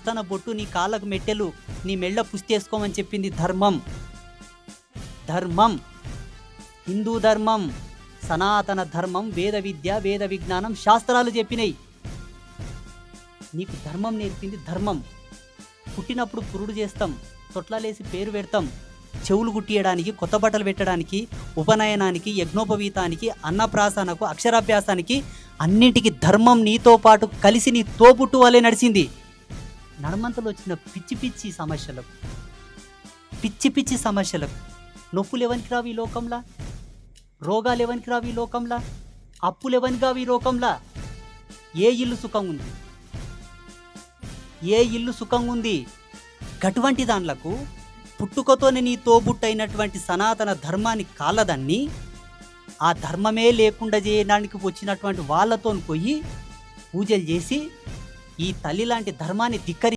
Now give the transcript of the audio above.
తన బొట్టు నీ కాళ్ళకు మెట్టెలు నీ మెళ్ళ పుస్తేసుకోమని చెప్పింది ధర్మం. ధర్మం. హిందూ ధర్మం. సనాతన ధర్మం వేద విద్య వేద విజ్ఞానం శాస్త్రాలు చెప్పినాయి. నీకు ధర్మం నేర్పింది ధర్మం. పుట్టినప్పుడు పురుడు చేస్తాం తొట్లలేసి పేరు పెడతాం. చెవులు గుట్టియడానికి కొత్త బట్టలు పెట్టడానికి ఉపనయనానికి యజ్ఞోపవీతానికి అన్నప్రాసనకు అక్షరాభ్యాసానికి అన్నింటికి ధర్మం నీతో పాటు కలిసి నీ తోబుట్టు వలె నడిచింది నడమంతలో వచ్చిన పిచ్చి పిచ్చి సమస్యలకు పిచ్చి పిచ్చి సమస్యలకు నొప్పులు ఎవరికి రావు ఈ లోకంలా? రోగాలు ఎవరికి రావు ఈ లోకంలా? అప్పులు ఎవరికి రావు ఈ లోకంలా? ఏ ఇల్లు సుఖం ఉంది? ఏ ఇల్లు సుఖంగా ఉంది? గటువంటి దాండ్లకు పుట్టుకతోనే నీ తోబుట్టైనటువంటి సనాతన ధర్మాన్ని కాలదన్ని ఆ ధర్మమే లేకుండా చేయడానికి వచ్చినటువంటి వాళ్ళతో పోయి పూజలు చేసి ఈ తల్లి లాంటి ధర్మాన్ని ధిక్కరి